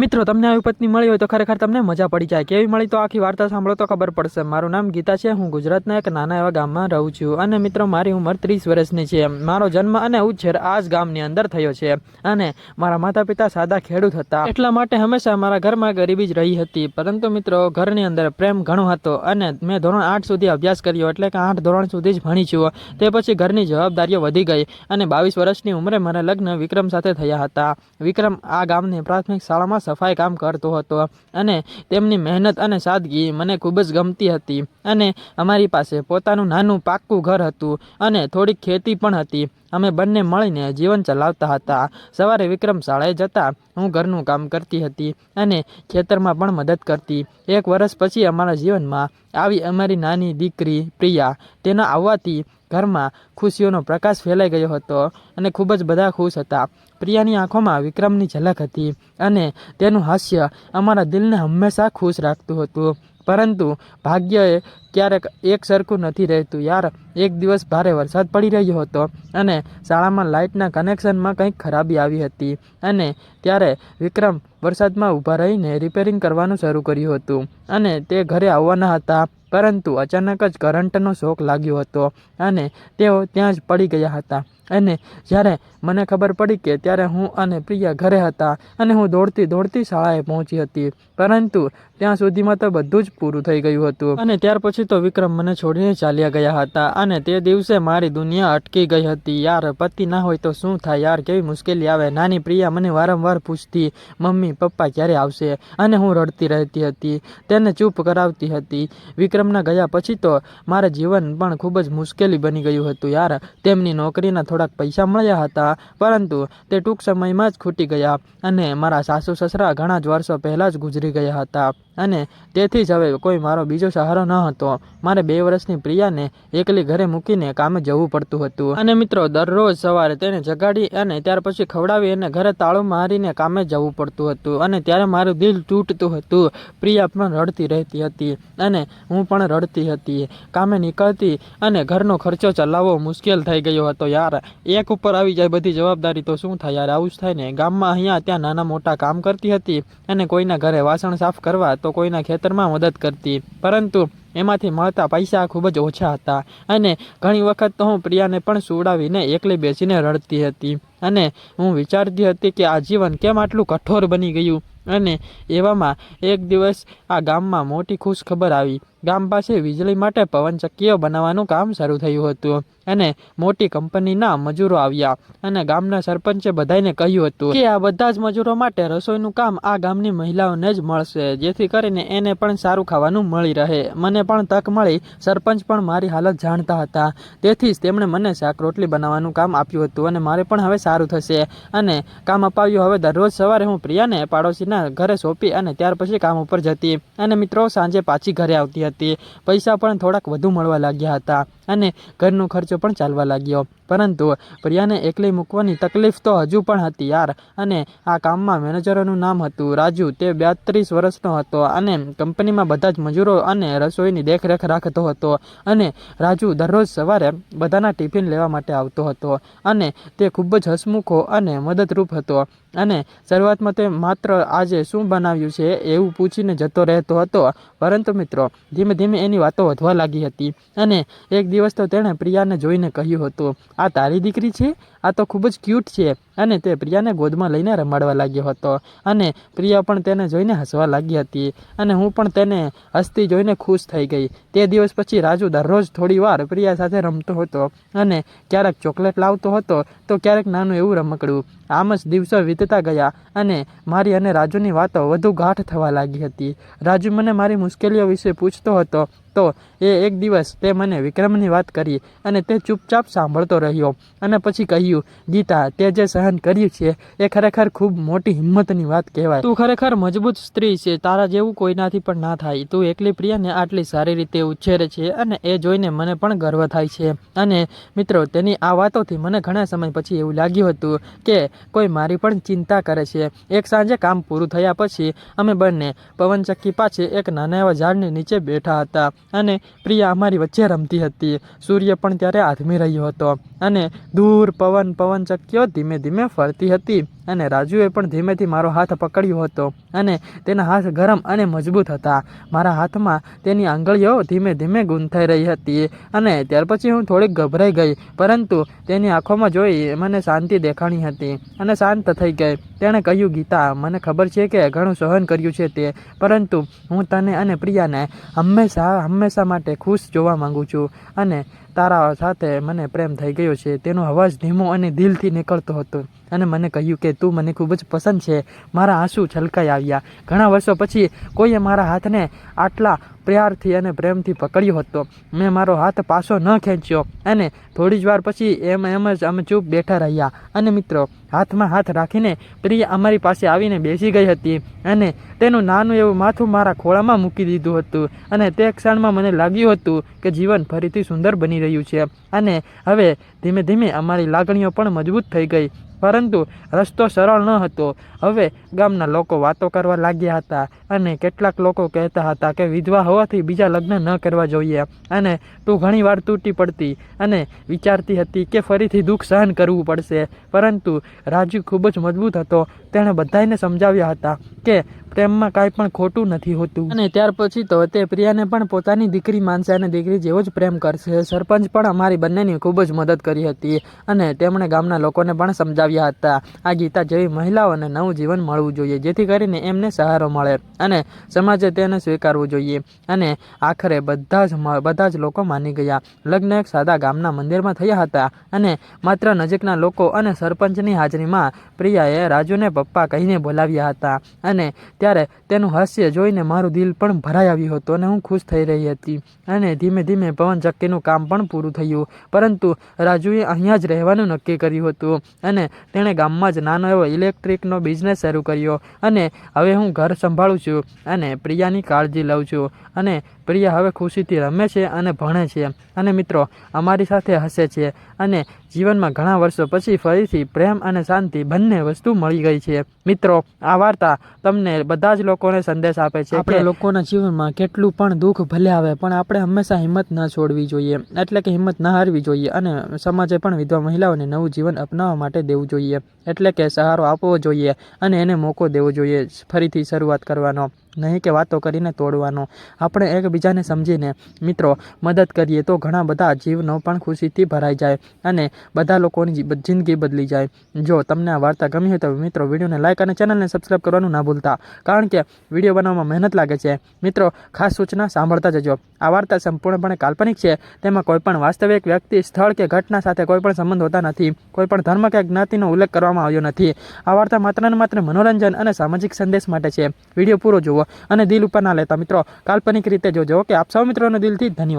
મિત્રો, તમને આવી પત્ની મળી હોય તો ખરેખર તમને મજા પડી જાય. કેવી મળી તો આખી વાર્તા સાંભળો તો ખબર પડશે. મારું નામ ગીતા છે, હું ગુજરાતના એક નાના એવા ગામમાં રહું છું. અને મિત્રો, મારી ઉંમર ત્રીસ વર્ષની છે. મારો જન્મ અને ઉછેર આ જ ગામની અંદર થયો છે. અને મારા માતા પિતા સાદા ખેડૂત હતા. એટલા માટે હંમેશા મારા ઘરમાં ગરીબી જ રહી હતી. પરંતુ મિત્રો, ઘરની અંદર પ્રેમ ઘણો હતો અને મેં ધોરણ આઠ સુધી અભ્યાસ કર્યો એટલે કે આઠ ધોરણ સુધી જ ભણી છું. તે પછી ઘરની જવાબદારીઓ વધી ગઈ અને બાવીસ વર્ષની ઉંમરે મારા લગ્ન વિક્રમ સાથે થયા હતા. વિક્રમ આ ગામની પ્રાથમિક શાળામાં સફાઈ કામ કરતો હતો અને તેમની મહેનત અને સાદગી મને ખૂબ જ ગમતી હતી. અને અમારી પાસે પોતાનું નાનું પાક્કું ઘર હતું અને થોડીક ખેતી પણ હતી. અમે બંને મળીને જીવન ચલાવતા હતા. સવારે વિક્રમ શાળાએ જતા હું ઘરનું કામ કરતી હતી અને ખેતરમાં પણ મદદ કરતી. એક વર્ષ પછી અમારા જીવનમાં આવી અમારી નાની દીકરી પ્રિયા. તેના આવવાથી ઘરમાં ખુશીઓનો પ્રકાશ ફેલાઈ ગયો હતો અને ખૂબ જ બધા ખુશ હતા. પ્રિયાની આંખોમાં વિક્રમની ઝલક હતી અને તેનું હાસ્ય અમારા દિલને હંમેશા ખુશ રાખતું હતું. પરંતુ ભાગ્યએ ક્યારેક એક સરખું નથી રહેતું યાર. એક દિવસ ભારે વરસાદ પડી રહ્યો હતો અને શાળામાં લાઇટના કનેક્શનમાં કંઈક ખરાબી આવી હતી અને ત્યારે વિક્રમ વરસાદમાં ઊભા રહીને રિપેરિંગ કરવાનું શરૂ કર્યું હતું અને તે ઘરે આવવાના હતા. પરંતુ અચાનક જ કરંટનો શોક લાગ્યો હતો અને તેઓ ત્યાં જ પડી ગયા હતા. અને જ્યારે મને ખબર પડી કે ત્યારે હું અને પ્રિયા ઘરે હતા અને હું દોડતી દોડતી શાળાએ પહોંચી હતી. પરંતુ ત્યાં સુધીમાં તો બધું જ પૂરું થઈ ગયું હતું. અને ત્યાર પછી તો વિક્રમ મને છોડીને ચાલ્યા ગયા હતા અને તે દિવસે મારી દુનિયા અટકી ગઈ હતી. યાર, પતિ ના હોય તો શું થાય? યાર, કેવી મુશ્કેલી આવે નાની પ્રિયા મને વારંવાર પૂછતી, મમ્મી, પપ્પા ક્યારે આવશે અને હું રડતી રહેતી હતી, તેને ચૂપ કરાવતી હતી. વિક્રમના ગયા પછી તો મારે જીવન પણ ખૂબ જ મુશ્કેલી બની ગયું હતું. યાર, તેમની નોકરીના થોડાક પૈસા મળ્યા હતા, પરંતુ તે ટૂંક સમયમાં જ ખૂટી ગયા અને મારા સાસુ સસરા ઘણા જ વર્ષો પહેલાં જ ગુજરી ગયા હતા અને તેથી જ હવે કોઈ મારો બીજો સહારો ન હતો. મારે બે વર્ષની પ્રિયાને એકલી ઘરે મૂકીને કામે જવું પડતું હતું. અને મિત્રો, દરરોજ સવારે તેને જગાડી અને ત્યાર પછી ખવડાવી અને ઘરે તાળું મારીને કામે જવું પડતું હતું અને ત્યારે મારું દિલ તૂટતું હતું. પ્રિયા પણ રડતી રહેતી હતી અને હું પણ રડતી હતી. કામે નીકળતી અને ઘરનો ખર્ચો ચલાવવો મુશ્કેલ થઈ ગયો હતો યાર. એક ઉપર આવી જાય બધી જવાબદારી તો શું થાય યાર? આવું જ થાય ને. ગામમાં અહીંયા ત્યાં નાના મોટા કામ કરતી હતી અને કોઈના ઘરે વાસણ સાફ કરવા તો કોઈના ખેતરમાં મદદ કરતી. પરંતુ એમાંથી મળતા પૈસા ખૂબ જ ઓછા હતા અને ઘણી વખત તો હું પ્રિયાને પણ સુવડાવીને એકલી બેસીને રડતી હતી. અને હું વિચારતી હતી કે આ જીવન કેમ આટલું કઠોર બની ગયું? અને એવામાં એક દિવસ આ ગામમાં મોટી ખુશ ખબર આવી. ગામ પાસે વીજળી માટે પવનચક્કીઓ બનાવવાનું કામ શરૂ થયું હતું અને મોટી કંપનીના મજૂરો આવ્યા અને ગામના સરપંચે બધાને કહ્યું હતું કે આ બધા જ મજૂરો માટે રસોઈનું કામ આ ગામની મહિલાઓને જ મળશે, જેથી કરીને એને પણ સારું ખાવાનું મળી રહે. મને પણ તક મળી, સરપંચ પણ મારી હાલત જાણતા હતા. તેથી જ તેમણે મને શાક રોટલી બનાવવાનું કામ આપ્યું હતું અને મારે પણ હવે સારું થશે. અને કામ અપાવ્યું હવે દરરોજ સવારે હું પ્રિયાને પાડોશીના ઘરે સોંપી અને ત્યાર પછી કામ ઉપર જતી. અને મિત્રો, સાંજે પાછી ઘરે આવતી હતી. પૈસા પણ થોડાક વધુ મળવા લાગ્યા હતા. અને ઘરનો ખર્ચો પણ ચાલવા લાગ્યો. પરંતુ પ્રિયાને એકલી મૂકવાની તકલીફ તો હજુ પણ હતી યાર. અને આ કામમાં મેનેજરોનું નામ હતું રાજુ. તે બેત્રીસ વર્ષનો હતો અને કંપનીમાં બધા જ મજૂરો અને રસોઈની દેખરેખ રાખતો હતો. અને રાજુ દરરોજ સવારે બધાના ટિફિન લેવા માટે આવતો હતો. અને તે ખૂબ જ હસમુખો અને મદદરૂપ હતો. અને શરૂઆતમાં તે માત્ર આજે શું બનાવ્યું છે એવું પૂછીને જતો રહેતો હતો. પરંતુ મિત્રો, ધીમે ધીમે એની વાતો વધવા લાગી હતી અને એક દિવસ તો તેણે પ્રિયાને જોઈને કહ્યું હતું, આ તારી દીકરી છે? આ તો ખૂબ જ ક્યુટ છે. અને તે પ્રિયાને ગોદમાં લઈને રમાડવા લાગ્યો હતો અને પ્રિયા પણ તેને જોઈને હસવા લાગી હતી અને હું પણ તેને હસતી જોઈને ખુશ થઈ ગઈ. તે દિવસ પછી રાજુ દરરોજ થોડી વાર પ્રિયા સાથે રમતો હતો અને ક્યારેક ચોકલેટ લાવતો હતો તો ક્યારેક નાનું એવું રમકડું. આમ જ દિવસો વીતતા ગયા અને મારી અને રાજુની વાતો વધુ ગાઢ થવા લાગી હતી. રાજુ મને મારી મુશ્કેલીઓ વિશે પૂછતો હતો તો એ એક દિવસ તે મને વિક્રમની વાત કરી અને તે ચૂપચાપ સાંભળતો રહ્યો. અને પછી કહ્યું, ગીતા, તે જે સહન કર્યું છે, એ ખરેખર ખૂબ મોટી હિંમતની વાત કહેવાય. તું ખરેખર મજબૂત સ્ત્રી છે, તારા જેવું કોઈનાથી પણ ના થાય. તું એકલી પ્રિયાને આટલી સારી રીતે ઉછેરે છે અને એ જોઈને મને પણ ગર્વ થાય છે. અને મિત્રો, તેની આ વાતોથી મને ઘણા સમય પછી એવું લાગ્યું હતું કે કોઈ મારી પણ ચિંતા કરે છે. એક સાંજે કામ પૂરું થયા પછી અમે બંને પવનચક્કી પાસે એક નાના એવા ઝાડની નીચે બેઠા હતા. અને પ્રિયા અમારી વચ્ચે રમતી હતી. સૂર્ય પણ ત્યારે આથમી રહ્યો હતો. અને દૂર પવન પવનચક્કીઓ ધીમે ધીમે ફરતી હતી અને રાજુએ પણ ધીમેથી મારો હાથ પકડ્યો હતો અને તેના હાથ ગરમ અને મજબૂત હતા. મારા હાથમાં તેની આંગળીઓ ધીમે ધીમે ગૂંથાઈ રહી હતી અને ત્યાર પછી હું થોડીક ગભરાઈ ગઈ, પરંતુ તેની આંખોમાં જોઈ મને શાંતિ દેખાણી હતી અને શાંત થઈ ગઈ. તેણે કહ્યું, ગીતા, મને ખબર છે કે ઘણું સહન કર્યું છે તે, પરંતુ હું તને અને પ્રિયાને હંમેશા હંમેશા માટે ખુશ જોવા માગું છું અને તારા સાથે મને પ્રેમ થઈ ગયો છે. તેનો અવાજ ધીમો અને દિલથી નીકળતો હતો. અને મને કહ્યું કે તું મને ખૂબ જ પસંદ છે. મારા આંસુ છલકાઈ આવ્યા. ઘણા વર્ષો પછી કોઈએ મારા હાથને આટલા પ્યારથી અને પ્રેમથી પકડ્યો હતો. મેં મારો હાથ પાછો ન ખેંચ્યો અને થોડી જ વાર પછી એમ એમ જ અમે ચૂપ બેઠા રહ્યા. અને મિત્રો, હાથમાં હાથ રાખીને પ્રિય અમારી પાસે આવીને બેસી ગઈ હતી અને તેનું નાનું એવું માથું મારા ખોળામાં મૂકી દીધું હતું અને તે ક્ષણમાં મને લાગ્યું હતું કે જીવન ફરીથી સુંદર બની રહ્યું છે. અને હવે ધીમે ધીમે અમારી લાગણીઓ પણ મજબૂત થઈ ગઈ. પરંતુ રસ્તો સરળ ન હતો. હવે ગામના લોકો વાતો કરવા લાગ્યા હતા. અને કેટલાક લોકો કહેતા હતા કે વિધવા હોવાથી બીજા લગ્ન ન કરવા જોઈએ. અને તું ઘણીવાર તૂટી પડતી અને વિચારતી હતી કે ફરીથી દુઃખ સહન કરવું પડશે. પરંતુ રાજુ ખૂબ જ મજબૂત હતો. તેણે બધાને સમજાવ્યા હતા કે પ્રેમમાં કાંઈ પણ ખોટું નથી હોતું. અને ત્યાર પછી તો તે પ્રિયાને પણ પોતાની દીકરી માનશે અને દીકરી જેવો જ પ્રેમ કરશે. સરપંચ પણ અમારી બંનેની ખૂબ જ મદદ કરી હતી અને તેમણે ગામના લોકોને પણ સમજાવ્યા હતા. આ ગીતા જેવી મહિલાઓને નવું જીવન મળવું જોઈએ, જેથી કરીને એમને સહારો મળે. અને સમાજે તેને સ્વીકારવું જોઈએ. અને આખરે બધા જ બધા જ લોકો માની ગયા. લગ્ન એક સાદા ગામના મંદિરમાં થયા હતા અને માત્ર નજીકના લોકો અને સરપંચની હાજરીમાં પ્રિયાએ રાજુને પપ્પા કહીને બોલાવ્યા હતા. અને ત્યારે તેનું હાસ્ય જોઈને મારું દિલ પણ ભરાઈ આવ્યું હતું અને હું ખુશ થઈ રહી હતી. અને ધીમે ધીમે પવન ચક્કીનું કામ પણ પૂરું થયું. પરંતુ રાજુએ અહીંયા જ રહેવાનું નક્કી કર્યું હતું અને તેણે ગામમાં જ નાનો એવો ઇલેક્ટ્રિકનો બિઝનેસ શરૂ કર્યો. અને હવે હું ઘર સંભાળું છું. અને પ્રિયાની કાળજી લઉં છું. અને પ્રિયા હવે ખુશીથી રમે છે અને ભણે છે. અને મિત્રો, અમારી સાથે હસે છે. અને જીવનમાં ઘણા વર્ષો પછી ફરીથી પ્રેમ અને શાંતિ બંને વસ્તુ મળી ગઈ છે. મિત્રો આ વાર્તા તમને બધા જ લોકોને સંદેશ આપે છે આપણે લોકોના જીવનમાં કેટલું પણ દુઃખ ભલે આવે પણ આપણે હંમેશા હિંમત ન છોડવી જોઈએ. એટલે કે હિંમત ન હારવી જોઈએ અને સમાજે પણ વિધવા મહિલાઓને નવું જીવન અપનાવવા માટે દેવું જોઈએ. એટલે કે સહારો આપવો જોઈએ અને એને મોકો દેવો જોઈએ ફરીથી શરૂઆત કરવાનો. નહીં કે વાતો કરીને તોડવાનો. આપણે એકબીજાને સમજીને, મિત્રો, મદદ કરીએ તો ઘણા બધા જીવનો પણ ખુશીથી ભરાઈ જાય અને બધા લોકોની જિંદગી બદલી જાય. જો તમને આ વાર્તા ગમી હોય તો મિત્રો, વિડીયોને લાઇક અને ચેનલને સબસ્ક્રાઈબ કરવાનું ના ભૂલતા. કારણ કે વીડિયો બનાવવામાં મહેનત લાગે છે. મિત્રો, ખાસ સૂચના સાંભળતા જજો. આ વાર્તા સંપૂર્ણપણે કાલ્પનિક છે. તેમાં કોઈપણ વાસ્તવિક વ્યક્તિ, સ્થળ કે ઘટના સાથે કોઈપણ સંબંધ હોતા નથી. કોઈપણ ધર્મ કે જ્ઞાતિનો ઉલ્લેખ કરવામાં આવ્યો નથી. આ વાર્તા માત્ર ને માત્ર મનોરંજન અને સામાજિક સંદેશ માટે છે. વીડિયો પૂરો જુઓ. અને દિલ ઉપર ના લેતા. મિત્રો, કાલ્પનિક રીતે જોજો કે આપ સૌ મિત્રોનો દિલથી ધન્યવાદ.